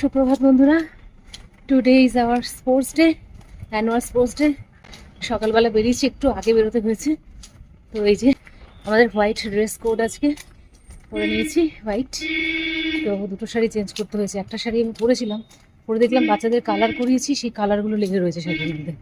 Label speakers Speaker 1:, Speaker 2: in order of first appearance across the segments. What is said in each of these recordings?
Speaker 1: সুপ্রভাত বন্ধুরা। Today is our sports day annual sports day সকালবেলা বেরিয়েছি, একটু আগে বেরোতে হয়েছে। তো এই যে আমাদের হোয়াইট ড্রেস কোড আজকে পরে নিয়েছি হোয়াইট তো দুটো শাড়ি চেঞ্জ করতে হয়েছে। একটা শাড়ি আমি পরেছিলাম, পরে দেখলাম বাচ্চাদের কালার করিয়েছি, সেই কালারগুলো লেগে রয়েছে শাড়ির মধ্যে।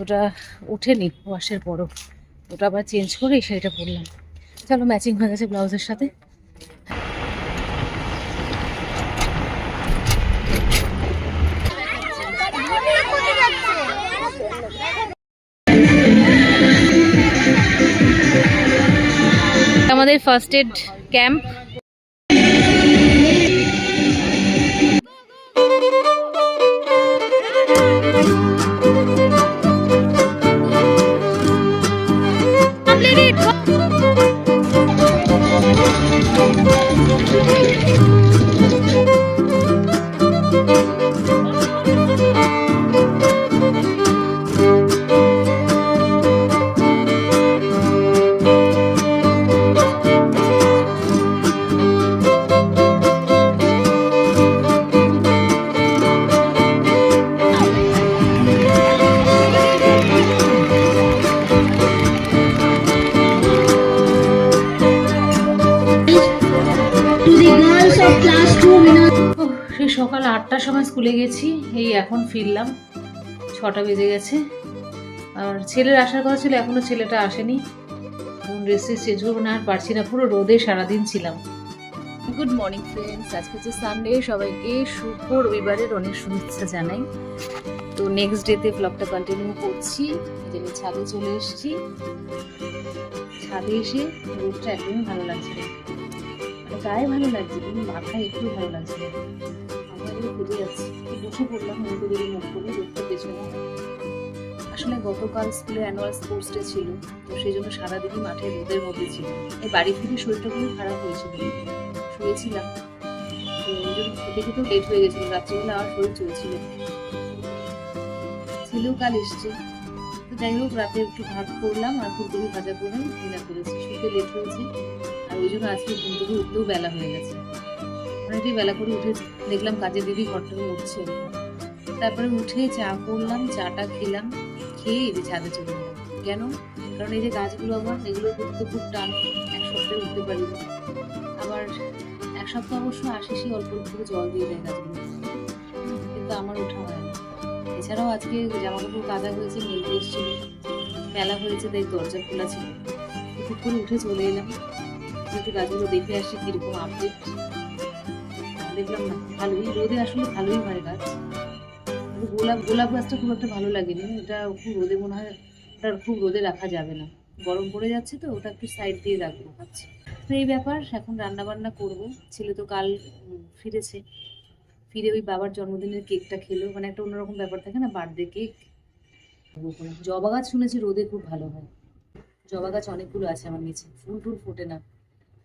Speaker 1: ওটা ওঠেনি ওয়াশের পরও। ওটা আবার চেঞ্জ করে এই শাড়িটা পরলাম। চলো ম্যাচিং হয়ে গেছে ব্লাউজের সাথে। আমাদের ফার্স্ট এড ক্যাম্প
Speaker 2: to
Speaker 1: সকাল আটটার সময় স্কুলে গেছি, এই এখন ফিরলাম, ছটা বেজে গেছে। আর ছেলের আসার কথা ছিল এখনও ছেলেটা আসেনি। এখন ড্রেস চেঞ্জ করব, না আর পারছি না, পুরো রোদে সারাদিন ছিলাম। গুড মর্নিং ফ্রেন্ডস আজকে হচ্ছে সানডে সবাইকে শুভ রবিবারের অনেক শুভেচ্ছা জানাই। তো নেক্সট ডেতে ব্লগটা কন্টিনিউ করছি। যে ছাদে চলে এসেছি। ছাদে এসে রোদটা একদমই ভালো লাগছে। মানে গায়ে ভালো লাগছে, কিন্তু মাথায় একটু ভালো লাগছে না ফিরে যাচ্ছি বসে পড়লাম মুখে দিকে মুখ করে রোদটা পেছনে আসলে গতকাল স্কুলে অ্যানুয়াল স্পোর্টস ডে ছিল, তো সেই জন্য সারাদিনই মাঠে রোদের মধ্যে ছিল এই বাড়ি ফিরে শরীরটা খুবই খারাপ হয়েছিল। শুয়েছিলাম। তো লেট হয়ে গেছিল। রাত্রিবেলা আর শরীর চলছিল। ছেলেও কাল এসছে। তো যাই হোক, রাতে একটু ভাত করলাম আর ফুলকপি ভাজা করে ডিনার করেছি। শুতে লেট হয়েছে। আর ওই জন্য আজকে ঘুম থেকে উঠতেও বেলা হয়ে গেছে। অনেকটাই বেলা করে উঠে দেখলাম কাজের দিদি ঘর থেকে উঠছে। তারপরে উঠে চা করলাম, চাটা খেলাম, খেয়ে এই যে ছাদে চলে গেলাম। কেন? কারণ এই যে গাছগুলো আমার, এগুলো করতে খুব টান, এক সপ্তাহে উঠতে পারি আবার এক সপ্তাহ অবশ্য আসে, সেই অল্প অল্প করে জল দিয়ে দেয় গাছগুলো। কিন্তু আমার ওঠা হয় না। এছাড়াও আজকে জামা কাপড় কাদা হয়েছে মেলতে এসেছিল। মেলা হয়েছে, তাই দরজা খোলা ছিল। করে উঠে চলে এলাম। একটু গাছগুলো দেখে আসি কীরকম আপডেট দেখলাম না। ভালোই রোদে আসলে ভালোই হয় গাছ। গোলাপ গোলাপ গাছটা খুব একটা ভালো লাগেনি। এটা খুব রোদে মনে হয় ওটা খুব রোদে রাখা যাবে না। গরম পড়ে যাচ্ছে তো ওটা একটু সাইড দিয়ে রাখব। ভাবছি তো এই ব্যাপার এখন রান্না বান্না করব। ছেলে তো কাল ফিরেছে। ফিরে ওই বাবার জন্মদিনের কেকটা খেলো। মানে একটা অন্যরকম ব্যাপার থাকে না বার্থডে কেক জবা গাছ শুনেছি রোদে খুব ভালো হয়। জবা গাছ অনেকগুলো আছে আমার নিচে। ফুল টুল ফোটে না।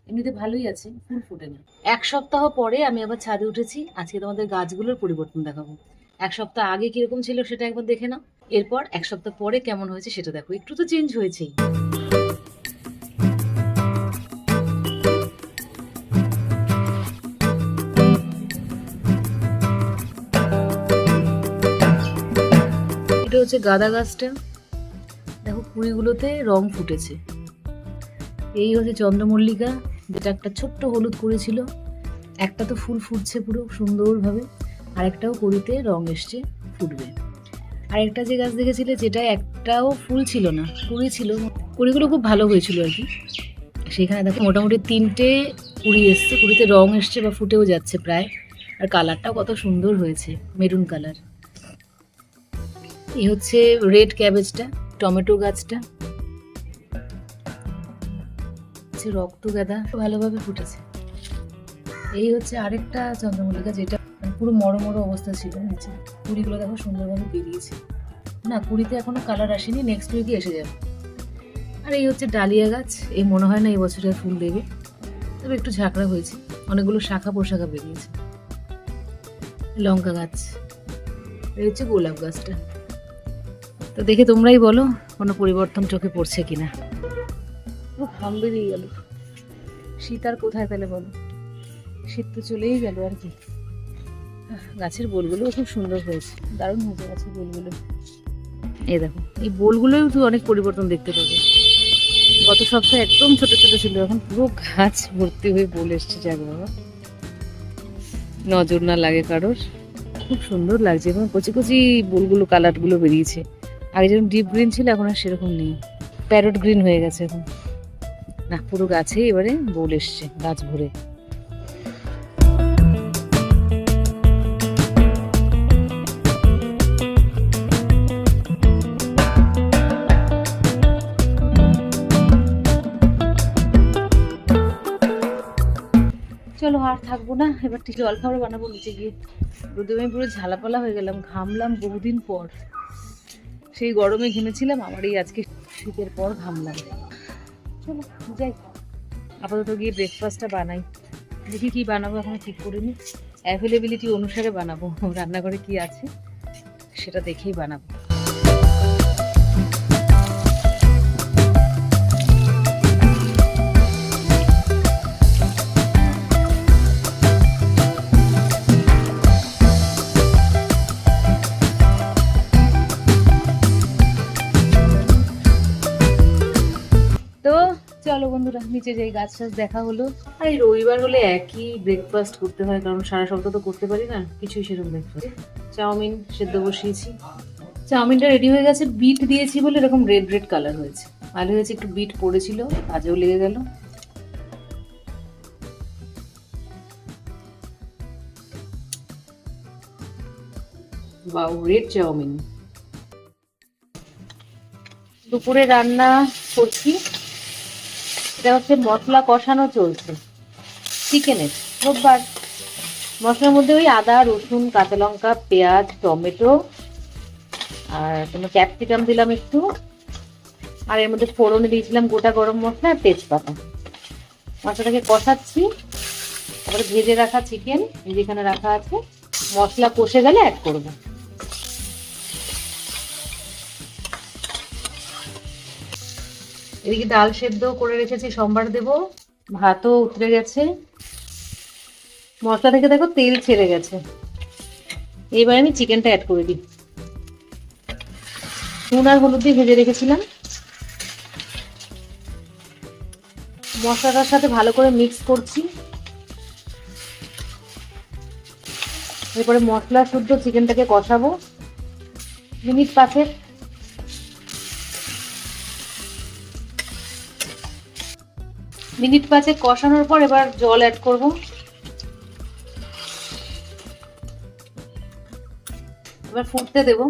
Speaker 1: এমনিতে ভালোই আছে, ফুল ফোটে না। এক সপ্তাহ পরে আমি আবার ছাদে উঠেছি, আজকে তোমাদের গাছগুলোর পরিবর্তন দেখাবো। এক সপ্তাহ আগে কীরকম ছিল সেটা একবার দেখে নাও। এরপর এক সপ্তাহ পরে কেমন হয়েছে সেটা দেখো, একটু তো চেঞ্জ হয়েছেই। এটা হচ্ছে গাঁদা গাছটা। দেখো কুড়িগুলোতে রং ফুটেছে। এই হচ্ছে চন্দ্রমল্লিকা যেটা একটা ছোট্ট হলুদ করেছিল একটা তো ফুল ফুটছে পুরো সুন্দরভাবে, আরেকটাও কড়িতে রং এসছে ফুটবে। আর একটা যে গাছ দেখেছিলে যেটা একটাও ফুল ছিল না, কুড়ি ছিল। কুড়িগুলো খুব ভালো হয়েছিল আর কি। সেখানে দেখো মোটামুটি তিনটে কুড়ি এসছে, কুড়িতে রং এসছে বা ফুটেও যাচ্ছে প্রায়। আর কালারটাও কত সুন্দর হয়েছে, মেরুন কালার। এই হচ্ছে রেড ক্যাবেজটা, টমেটো গাছটা। হচ্ছে রক্ত গাঁদা ভালোভাবে ফুটেছে। এই হচ্ছে আরেকটা চন্দ্রমল্লিকা যেটা পুরো মরো মরো অবস্থা ছিল নিচে। কুড়িগুলো দেখো সুন্দরভাবে বেরিয়েছে। না, কুড়িতে এখনও কালার আসেনি নেক্সট উইকে এসে যাবে। আর এই হচ্ছে ডালিয়া গাছ, এই মনে হয় না এই বছরে ফুল দেবে। তবে একটু ঝাঁকড়া হয়েছে, অনেকগুলো শাখা পোশাখা বেরিয়েছে। লঙ্কা গাছ, এই হচ্ছে গোলাপ গাছটা। তো দেখে তোমরাই বলো, কোনো পরিবর্তন চোখে পড়ছে কিনা। ঘাম বেরিয়ে গেল। শীত আর কোথায় পেলে বলো? শীত তো চলেই গেল আর কি। গাছের বোলগুলো খুব সুন্দর হয়েছে। দারুণ হয়েছে গাছের বোলগুলো। এই দেখো, এই বোলগুলোও তুই অনেক পরিবর্তন দেখতে পাবে। গত সপ্তাহে একদম ছোট ছোট ছিল, এখন পুরো গাছ ভর্তি হয়ে বোল এসছে, যাক বাবা। নজর না লাগে কারোর। খুব সুন্দর লাগছে, এবং কচি কচি বোলগুলো কালারগুলো বেরিয়েছে। আগে যেরকম ডিপ গ্রিন ছিল, এখন আর সেরকম নেই। প্যারট গ্রিন হয়ে গেছে এখন। না, পুরো গাছে এবারে বোল এসছে, গাছ ভরে। চলো আর থাকব না, এবার ঠিক জল খাবার বানাবো নিচে গিয়ে। রোদে আমি পুরো ঝালাপালা হয়ে গেলাম, ঘামলাম বহুদিন পর। সেই গরমে ঘেমেছিলাম আবার এই আজকে শীতের পর ঘামলাম। চলো, যাই। আপাতত গিয়ে ব্রেকফাস্টটা বানাই। দেখি কি বানাবো, এখন ঠিক করিনি। অ্যাভেলেবিলিটি অনুসারে বানাবো। রান্নাঘরে কি আছে, সেটা দেখেই বানাবো। নিচে যাই গাছ টাছ দেখা হলো। আর এই রবিবার হলে একই ব্রেকফাস্ট করতে হয় কারণ সারা সপ্তাহ তো করতে পারি না। কিছুই সেরকম ব্রেকফাস্ট চাউমিন সেদ্ধ বসিয়েছি। চাউমিনটা রেডি হয়ে গেছে বিট দিয়েছি বলে এরকম রেড রেড কালার হয়েছে। ভালো হয়েছে একটু বিট পড়েছিল কাজেও লেগে গেল। বাউ রেড চাউমিন। দুপুরে রান্না করছি। এটা হচ্ছে মশলা কষানো চলছে। চিকেনের রোববার। মশলার মধ্যে ওই আদা, রসুন, কাঁচা লঙ্কা, পেঁয়াজ, টমেটো আর তোমার ক্যাপসিকাম দিলাম একটু। আর এর মধ্যে ফোড়নে দিয়েছিলাম গোটা গরম মশলা আর তেজপাতা। মশলাটাকে কষাচ্ছি। তারপরে ভেজে রাখা চিকেন যেখানে রাখা আছে। মশলা কষে গেলে অ্যাড করব। এদিকে ডাল সেদ্ধ করে রেখেছি, সোমবার দেব। ভাতও উতরে গেছে। মশলা থেকে দেখো তেল ছেড়ে গেছে। এবার আমি চিকেনটা অ্যাড করে দিই। নুন আর হলুদ দিয়ে ভেজে রেখেছিলাম। মশলাটার সাথে ভালো করে মিক্স করছি। এরপরে মশলা শুদ্ধ চিকেনটাকে কষাবো। মিনিট পাঁচেক মিনিট পাঁচে কষানোর পর এবার জল অ্যাড করব। এবার ফুটতে দেব।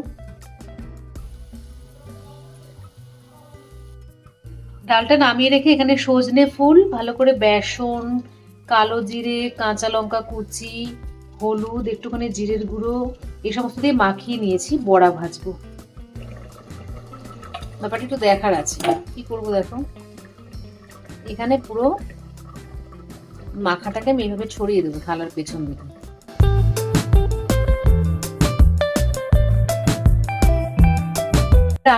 Speaker 1: ডালটা নামিয়ে রেখে এখানে সজনে ফুল, ভালো করে বেসন, কালো জিরে, কাঁচা লঙ্কা কুচি, হলুদ, একটুখানি জিরের গুঁড়ো, এই সমস্ত দিয়ে মাখিয়ে নিয়েছি, বড়া ভাজবো। ব্যাপারটা একটু দেখার আছে। কি করব দেখো? এখানে পুরো মাখাটাকে আমি এইভাবে ছড়িয়ে দেবো থালার পেছন দিকে।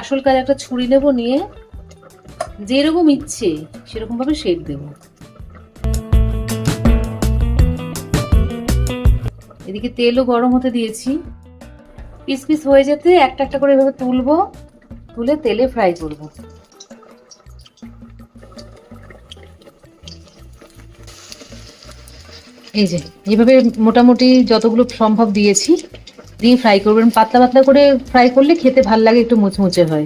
Speaker 1: আসল কাজ একটা ছুরি নেব নিয়ে যেরকম ইচ্ছে সেরকম ভাবে শেপ দেব। এদিকে তেলও গরম হতে দিয়েছি। পিস পিস হয়ে যেতে একটা একটা করে এভাবে তুলবো, তুলে তেলে ফ্রাই করব। এই যে এইভাবে মোটামুটি যতগুলো সম্ভব দিয়েছি, দিয়ে ফ্রাই করবেন পাতলা পাতলা করে ফ্রাই করলে খেতে ভালো লাগে, একটু মুচমুচে হয়।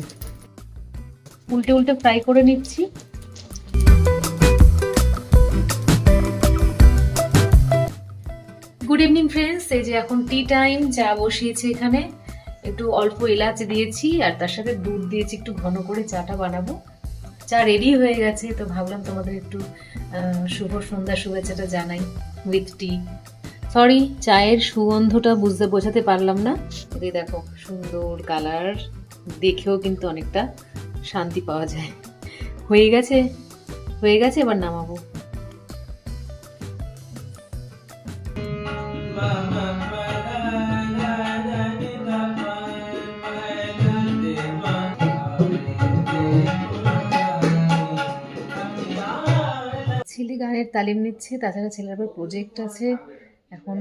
Speaker 1: উল্টে উল্টে ফ্রাই করে নিচ্ছি। গুড ইভিনিং ফ্রেন্ডস এই যে এখন টি টাইম চা বসিয়েছি এখানে। একটু অল্প এলাচ দিয়েছি, আর তার সাথে দুধ দিয়েছি, একটু ঘন করে চাটা বানাবো। চা রেডি হয়ে গেছে, তো ভাবলাম তোমাদের একটু শুভ সন্ধ্যা শুভেচ্ছাটা জানাই উইথ টি সরি চায়ের সুগন্ধটা বুঝতে বোঝাতে পারলাম না। এই দেখো, সুন্দর কালার দেখেও কিন্তু অনেকটা শান্তি পাওয়া যায়। হয়ে গেছে হয়ে গেছে, এবার নামাবো। গানের তালিম নিচ্ছে, তাছাড়া ছেলের আবার প্রজেক্ট আছে। এখন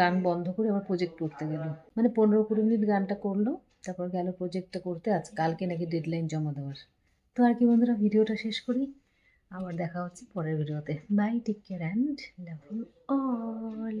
Speaker 1: গান বন্ধ করে আবার প্রজেক্ট করতে গেল। মানে পনেরো কুড়ি মিনিট গানটা করল, তারপর গেল প্রজেক্টটা করতে। আজ কালকে নাকি ডেডলাইন জমা দেওয়ার। তো আর কি বন্ধুরা, ভিডিওটা শেষ করি। আবার দেখা হচ্ছে পরের ভিডিওতে। Bye take care and love you all